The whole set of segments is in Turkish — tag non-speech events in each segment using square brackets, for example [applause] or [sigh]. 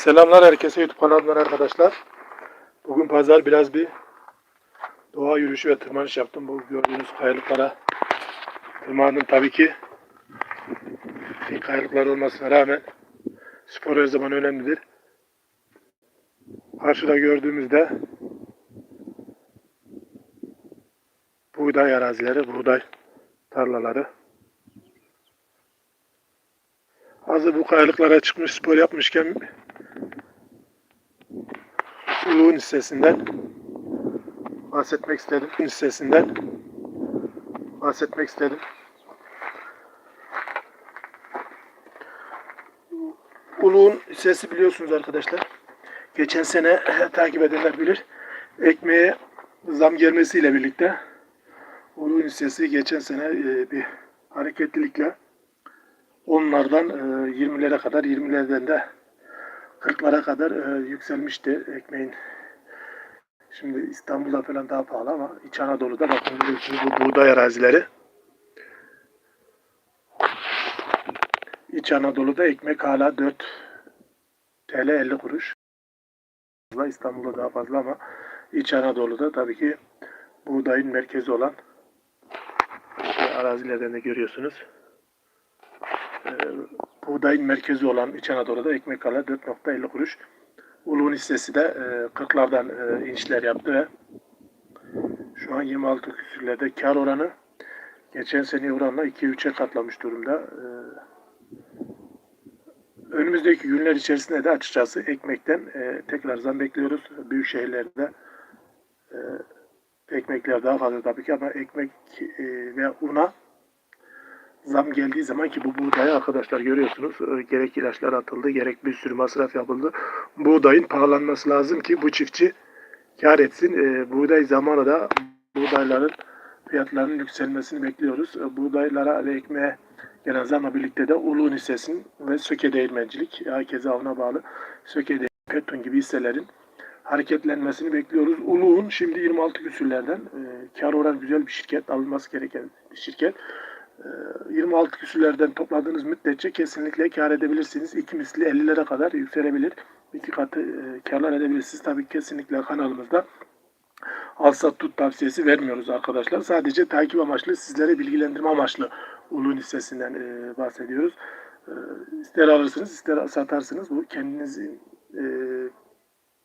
Selamlar herkese YouTube kanalından arkadaşlar. Bugün pazar biraz bir doğa yürüyüşü ve tırmanış yaptım. Bu gördüğünüz kayalıklara tırmandım tabii ki. Kayalıklar olmasına rağmen spor her zaman önemlidir. Karşıda gördüğümüzde buğday arazileri, buğday tarlaları. Hazır bu kayalıklara çıkmış spor yapmışken Uluğun hissesinden bahsetmek istedim. hissesinden bahsetmek istedim. Uluğun hissesi biliyorsunuz arkadaşlar. Geçen sene [laughs] takip edenler bilir. Ekmeğe zam gelmesiyle birlikte Uluğun hissesi geçen sene e, bir hareketlilikle onlardan e, 20'lere kadar 20'lerden de 40'lara kadar e, yükselmişti ekmeğin. Şimdi İstanbul'da falan daha pahalı ama İç Anadolu'da bakın bu buğday arazileri. İç Anadolu'da ekmek hala 4 TL 50 kuruş. İstanbul'da daha fazla ama İç Anadolu'da tabii ki buğdayın merkezi olan arazilerden de görüyorsunuz. E, buğdayın merkezi olan İç Anadolu'da ekmek hala 4.50 kuruş. Uluğun hissesi de e, 40'lardan e, inişler yaptı ve şu an 26 küsürlerde kar oranı geçen sene oranla 2-3'e katlamış durumda. E, önümüzdeki günler içerisinde de açıkçası ekmekten e, tekrar zam bekliyoruz. Büyük şehirlerde ekmekler daha fazla tabii ki ama ekmek e, ve una zam geldiği zaman ki bu buğdaya arkadaşlar görüyorsunuz e, gerek ilaçlar atıldı gerek bir sürü masraf yapıldı. Buğdayın pahalanması lazım ki bu çiftçi kar etsin. E, buğday zamanı da buğdayların fiyatlarının yükselmesini bekliyoruz. E, buğdaylara ve ekmeğe gelen zamla birlikte de uluğun hissesinin ve söke değirmencilik, herkese avına bağlı söke değirmencilik, petrol gibi hisselerin hareketlenmesini bekliyoruz. Uluğun şimdi 26 küsürlerden e, kar oran güzel bir şirket, alınması gereken bir şirket. 26 küsürlerden topladığınız müddetçe kesinlikle kar edebilirsiniz. İki misli 50'lere kadar yükselebilir. İki katı e, karlar edebilirsiniz. Tabii kesinlikle kanalımızda al sat tut tavsiyesi vermiyoruz arkadaşlar. Sadece takip amaçlı, sizlere bilgilendirme amaçlı uluğun hissesinden e, bahsediyoruz. E, ister alırsınız, ister satarsınız. Bu kendinizin e,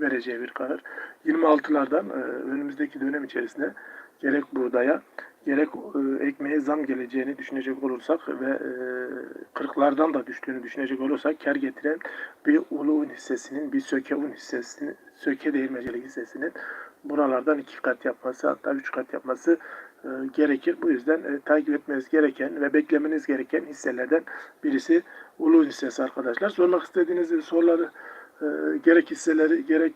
vereceği bir karar. 26'lardan e, önümüzdeki dönem içerisinde gerek buğdaya gerek e, ekmeğe zam geleceğini düşünecek olursak ve e, kırklardan da düştüğünü düşünecek olursak kar getiren bir ulu un hissesinin, bir söke un hissesinin, söke değirmecilik hissesinin buralardan iki kat yapması hatta üç kat yapması e, gerekir. Bu yüzden takip etmeniz gereken ve beklemeniz gereken hisselerden birisi ulu hissesi arkadaşlar. Sormak istediğiniz soruları gerek hisseleri gerek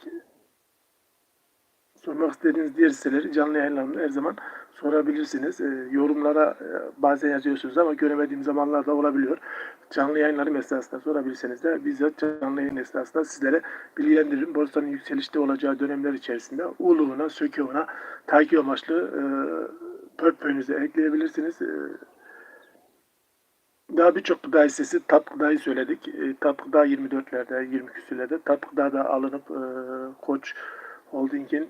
sormak istediğiniz diğer hisseleri canlı yayınlarında her zaman sorabilirsiniz. E, yorumlara e, bazen yazıyorsunuz ama göremediğim zamanlarda olabiliyor. Canlı yayınlarım esnasında sorabilirseniz de bizzat canlı yayın esnasında sizlere bilgilendiririm. Borsanın yükselişte olacağı dönemler içerisinde uluğuna, söküğüne takip amaçlı e, portföyünüze ekleyebilirsiniz. E, daha birçok gıda hissesi tat gıdayı söyledik. E, tat gıda 24'lerde, 20 küsürlerde. Tat gıda da alınıp e, Koç Holding'in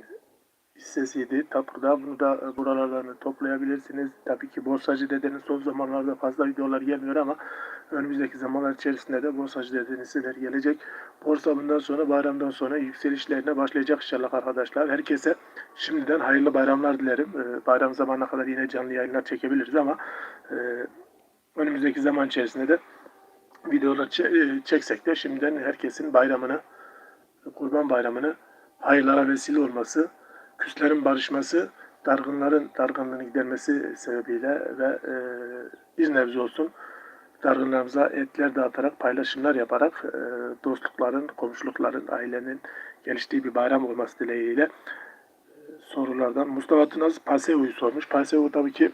hissesiydi. Tatlıda bunu da e, buralarını toplayabilirsiniz. Tabii ki Borsacı Dede'nin son zamanlarda fazla videolar gelmiyor ama önümüzdeki zamanlar içerisinde de Borsacı Dede'nin hisseleri gelecek. Borsa bundan sonra bayramdan sonra yükselişlerine başlayacak inşallah arkadaşlar. Herkese şimdiden hayırlı bayramlar dilerim. E, bayram zamanına kadar yine canlı yayınlar çekebiliriz ama e, önümüzdeki zaman içerisinde de videolar çeksek de şimdiden herkesin bayramını, kurban bayramını hayırlara vesile olması, küslerin barışması, dargınların dargınlığını gidermesi sebebiyle ve e, bir nebze olsun dargınlarımıza etler dağıtarak, paylaşımlar yaparak e, dostlukların, komşulukların, ailenin geliştiği bir bayram olması dileğiyle e, sorulardan. Mustafa Tınaz Paseu'yu sormuş. Paseu tabii ki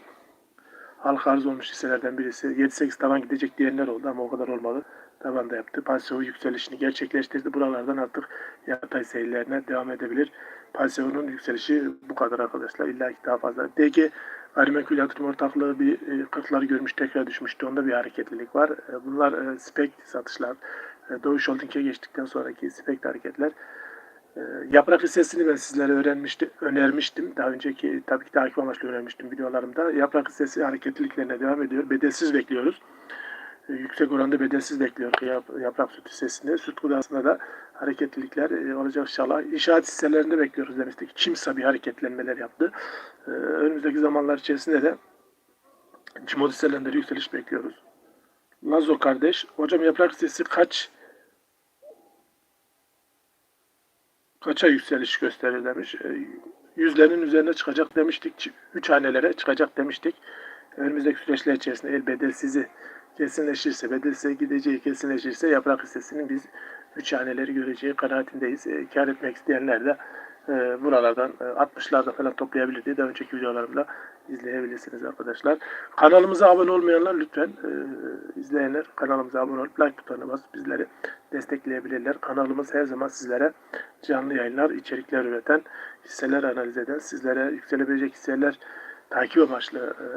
halka arz olmuş hisselerden birisi. 7-8 tavan gidecek diyenler oldu ama o kadar olmadı. Tavan da yaptı. Paseo yükselişini gerçekleştirdi. Buralardan artık yatay seyirlerine devam edebilir. Pansiyonun yükselişi bu kadar arkadaşlar. İlla ki daha fazla. DG gayrimenkul yatırım ortaklığı bir e, 40'ları görmüş tekrar düşmüştü. Onda bir hareketlilik var. E, bunlar e, spek satışlar e, Doğuş Holding'e geçtikten sonraki spekli hareketler. E, yaprak hissesini ben sizlere öğrenmiştim, önermiştim. Daha önceki tabii ki takip amaçlı önermiştim videolarımda. Yaprak hissesi hareketliliklerine devam ediyor. Bedelsiz bekliyoruz. Yüksek oranda bedelsiz bekliyor yap- yaprak süt hissesinde. Süt gıdasında da hareketlilikler e, olacak inşallah. İnşaat hisselerinde bekliyoruz demiştik. Çimsa bir hareketlenmeler yaptı. E, önümüzdeki zamanlar içerisinde de Cimot hisselerinde de yükseliş bekliyoruz. Lazo kardeş, hocam yaprak hissesi kaç kaça yükseliş gösterir demiş. E, Yüzlerin üzerine çıkacak demiştik. Üç hanelere çıkacak demiştik. Önümüzdeki süreçler içerisinde el bedelsizi kesinleşirse, bedelsize gideceği kesinleşirse yaprak hissesinin biz üç haneleri göreceği kanaatindeyiz. E, kar etmek isteyenler de e, buralardan e, 60'larda falan toplayabilir diye daha önceki videolarımda izleyebilirsiniz arkadaşlar. Kanalımıza abone olmayanlar lütfen e, izleyenler kanalımıza abone olup like butonuna basıp bizleri destekleyebilirler. Kanalımız her zaman sizlere canlı yayınlar, içerikler üreten, hisseler analiz eden, sizlere yükselebilecek hisseler takip amaçlı e,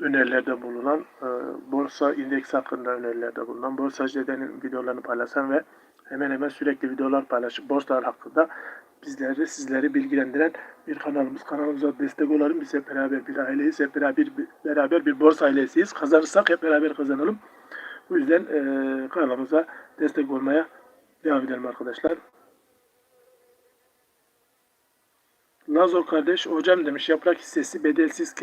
önerilerde bulunan, e, borsa indeks hakkında önerilerde bulunan, borsacıların videolarını paylaşan ve hemen hemen sürekli videolar paylaşıp borsalar hakkında bizleri, sizleri bilgilendiren bir kanalımız. Kanalımıza destek olalım. Biz hep beraber bir aileyiz. Hep beraber, beraber bir borsa ailesiyiz. Kazanırsak hep beraber kazanalım. Bu yüzden e, kanalımıza destek olmaya devam edelim arkadaşlar. Lazo kardeş hocam demiş yaprak hissesi bedelsiz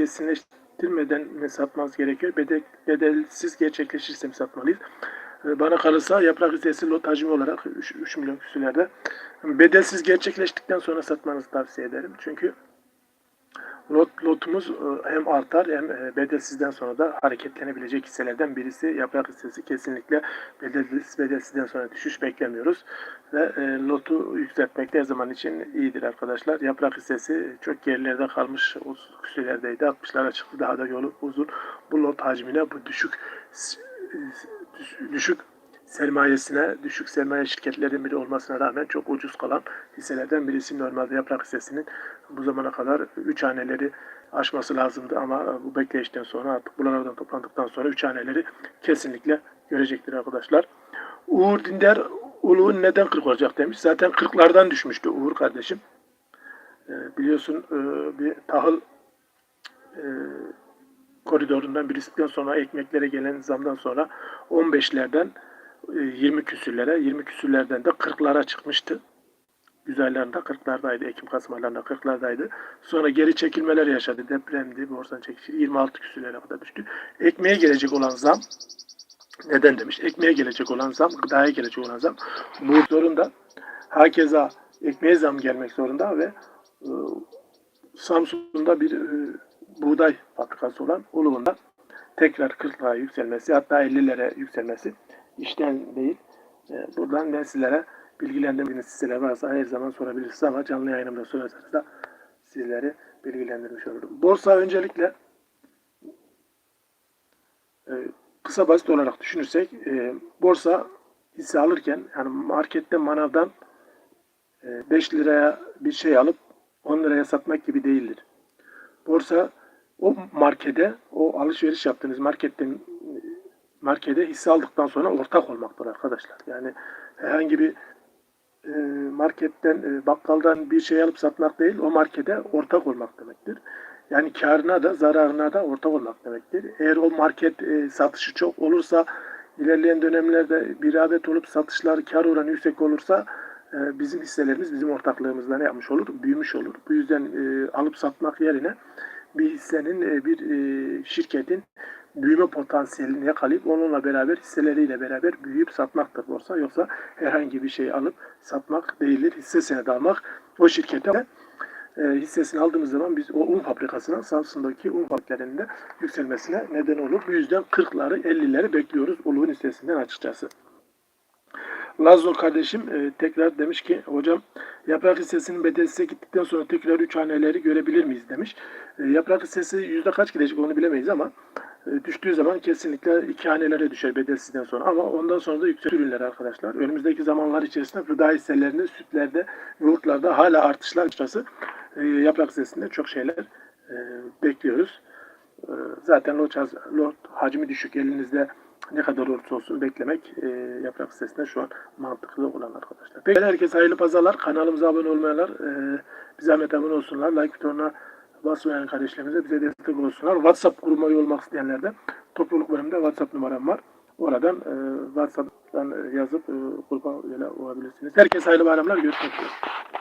kesinleştirmeden mi satmanız gerekiyor? Bedel, bedelsiz gerçekleşirse mi satmalıyız? Ee, Bana kalırsa yaprak hissesi lot hacmi olarak 3, 3 milyon küsürlerde. Bedelsiz gerçekleştikten sonra satmanızı tavsiye ederim. Çünkü lot, lotumuz e, hem artar hem e, bedelsizden sonra da hareketlenebilecek hisselerden birisi. Yaprak hissesi kesinlikle bedelsiz, bedelsizden sonra düşüş beklemiyoruz. Ve e, lotu yükseltmek her zaman için iyidir arkadaşlar. Yaprak hissesi çok gerilerde kalmış o küsürlerdeydi. 60'lara çıktı daha da yolu uzun. Bu lot hacmine bu düşük düşük sermayesine, düşük sermaye şirketlerin biri olmasına rağmen çok ucuz kalan hisselerden birisi normalde yaprak hissesinin bu zamana kadar 3 haneleri aşması lazımdı ama bu bekleyişten sonra artık buralardan toplandıktan sonra 3 haneleri kesinlikle görecektir arkadaşlar. Uğur Dindar Uluğun neden 40 olacak demiş. Zaten 40'lardan düşmüştü Uğur kardeşim. Ee, biliyorsun e, bir tahıl e, koridorundan birisiden sonra ekmeklere gelen zamdan sonra 15'lerden e, 20 küsürlere, 20 küsürlerden de 40'lara çıkmıştı. Güzellerinde 40'lardaydı, Ekim Kasım aylarında 40'lardaydı. Sonra geri çekilmeler yaşadı. Depremdi, borsan çekişi 26 küsürlere kadar düştü. Ekmeğe gelecek olan zam neden demiş? Ekmeğe gelecek olan zam, gıdaya gelecek olan zam bu zorunda. Hakeza ekmeğe zam gelmek zorunda ve e, Samsun'da bir e, buğday fabrikası olan Uluğun'da tekrar 40'lara yükselmesi hatta 50'lere yükselmesi işten değil. E, buradan ben sizlere bilgilendirdiğiniz hisseler varsa her zaman sorabilirsiniz ama canlı yayınımda sorarsanız da sizleri bilgilendirmiş olurum. Borsa öncelikle e, kısa basit olarak düşünürsek e, borsa hisse alırken yani markette manavdan e, 5 liraya bir şey alıp 10 liraya satmak gibi değildir. Borsa o markete, o alışveriş yaptığınız marketten markete hisse aldıktan sonra ortak olmaktır arkadaşlar. Yani herhangi bir e, marketten, e, bakkaldan bir şey alıp satmak değil, o markete ortak olmak demektir. Yani karına da zararına da ortak olmak demektir. Eğer o market e, satışı çok olursa, ilerleyen dönemlerde bir rağbet olup satışlar kar oranı yüksek olursa e, bizim hisselerimiz bizim ortaklığımızda ne yapmış olur? Büyümüş olur. Bu yüzden alıp satmak yerine bir hissenin, bir şirketin büyüme potansiyelini yakalayıp onunla beraber hisseleriyle beraber büyüyüp satmaktır borsa. Yoksa herhangi bir şey alıp satmak değildir. Hisse senedi o şirkete e, hissesini aldığımız zaman biz o un fabrikasına Samsun'daki un fabrikalarında yükselmesine neden olur. Bu yüzden 40'ları 50'leri bekliyoruz Uluğun hissesinden açıkçası. Lazo kardeşim e, tekrar demiş ki hocam yaprak hissesinin bedelsize gittikten sonra tekrar 3 haneleri görebilir miyiz demiş. E, yaprak hissesi yüzde kaç gidecek onu bilemeyiz ama düştüğü zaman kesinlikle iki hanelere düşer bedelsizden sonra ama ondan sonra da yüksek arkadaşlar. Önümüzdeki zamanlar içerisinde gıda hisselerinde, sütlerde, yoğurtlarda hala artışlar açıkçası e, yaprak hissesinde çok şeyler e, bekliyoruz. E, zaten lot, lot hacmi düşük elinizde ne kadar olursa olsun beklemek e, yaprak sitesinde şu an mantıklı olan arkadaşlar. Peki herkese hayırlı pazarlar. Kanalımıza abone olmayanlar e, zahmet abone olsunlar. Like butonuna basmayan kardeşlerimize bize destek olsunlar. WhatsApp grubuna olmak isteyenler de topluluk bölümünde WhatsApp numaram var. Oradan e, WhatsApp'tan yazıp e, gruba üye olabilirsiniz. Herkese hayırlı bayramlar. Görüşmek üzere.